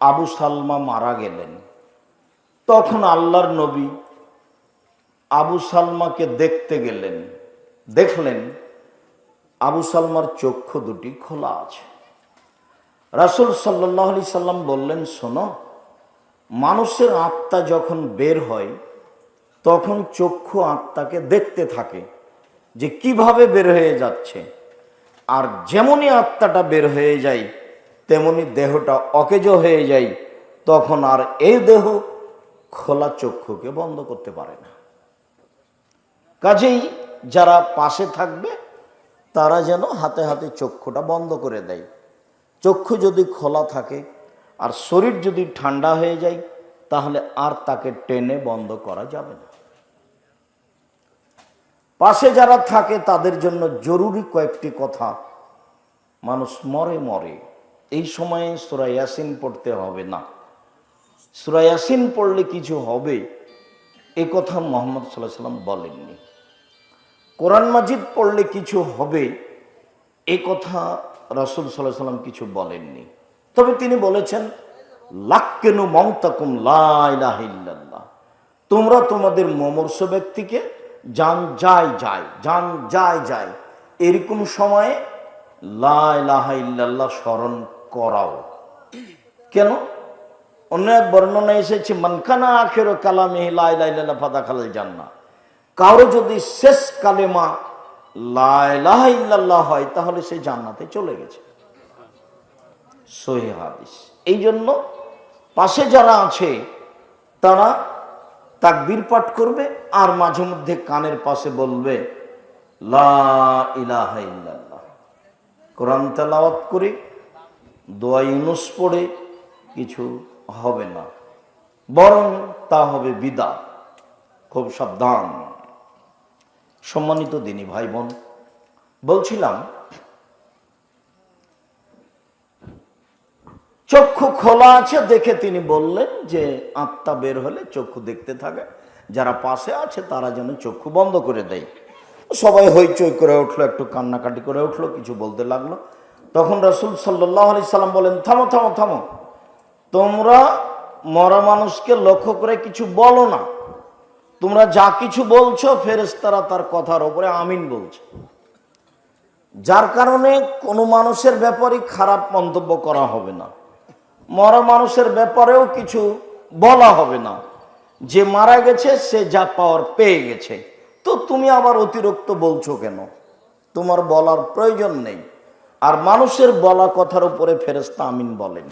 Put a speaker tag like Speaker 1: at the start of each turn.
Speaker 1: আবু সালমা মারা গেলেন। তখন আল্লাহর নবী আবু সালমাকে দেখতে গেলেন। দেখলেন আবু সালমার চক্ষু দুটি খোলা আছে। রাসুল সাল্লাহ আলি সাল্লাম বললেন, শোনো, মানুষের আত্মা যখন বের হয়, তখন চক্ষু আত্মাকে দেখতে থাকে যে কীভাবে বের হয়ে যাচ্ছে। আর যেমনই আত্মাটা বের হয়ে যায় তেমনি দেহটা অকেজ হয়ে যায়, তখন আর এই দেহ খোলা চক্ষুকে বন্ধ করতে পারে না। কাজেই যারা পাশে থাকবে, তারা যেন হাতে হাতে চক্ষুটা বন্ধ করে দেয়। চক্ষু যদি খোলা থাকে আর শরীর যদি ঠান্ডা হয়ে যায়, তাহলে আর তাকে টেনে বন্ধ করা যাবে না। পাশে যারা থাকে, তাদের জন্য জরুরি কয়েকটি কথা। মানুষ মরে মরে এই সময়ে সুরা ইয়াসিন পড়তে হবে না। সুরা ইয়াসিন পড়লে কিছু হবে, এ কথা মোহাম্মদ সাল্লাহ সাল্লাম বলেননি। কোরআন মাজিদ পড়লে কিছু হবে, এ কথা রসুল সাল্লাহ সাল্লাম কিছু বলেননি। তবে তিনি বলেছেন, লাক্কেনু মমতাকুম লাইলাহিল্লাহ তোমরা তোমাদের মমর্ষ ব্যক্তিকে যান যায় যায় যান যায় যায় এরকম সময়ে লাইলাহিল্লাহ স্মরণ করাও। কেন? অন্য এক বর্ণনা এসেছে মানকানা আখের কালামে লাইলাহ ফাদা খালাল জান্না কারও যদি শেষ কালেমা লাইলাহ ইল্লাল্লাহ হয়, তাহলে সে জান্নাতে চলে গেছে। সহি হাদিস। এই জন্য পাশে যারা আছে, তারা তাকবীর পাঠ করবে আর মাঝে মধ্যে কানের পাশে বলবে, লা ইলাহা ইল্লাল্লাহ। কোরআন তেলাওয়াত করে দোয়া ইউনুস পড়ে কিছু হবে না। বরং তা হবে বিদা খুব সাবধান। সম্মানিত দিনী ভাই বোন বলছিলাম, চক্ষু খোলা আছে দেখে তিনি বললেন যে আত্মা বের হলে চক্ষু দেখতে থাকে। যারা পাশে আছে তারা যেন চক্ষু বন্ধ করে দেয়। সবাই হইচই করে উঠল, একটু কান্নাকাটি করে উঠল, কিছু বলতে লাগল। তখন রসুল সাল্লাহ আলি সাল্লাম বলেন, থামো থামো থামো। তোমরা মরা মানুষকে লক্ষ্য করে কিছু বলো না। তোমরা যা কিছু বলছো ফেরেস্তারা তার কথার ওপরে আমিন বলছে। যার কারণে কোনো মানুষের ব্যাপারে খারাপ মন্তব্য করা হবে না। মরা মানুষের ব্যাপারেও কিছু বলা হবে না। যে মারা গেছে, সে যা পাওয়ার পেয়ে গেছে। তো তুমি আবার অতিরিক্ত বলছো কেন? তোমার বলার প্রয়োজন নেই। আর মানুষের বলা কথার উপরে ফেরেস্তা আমিন বলেন।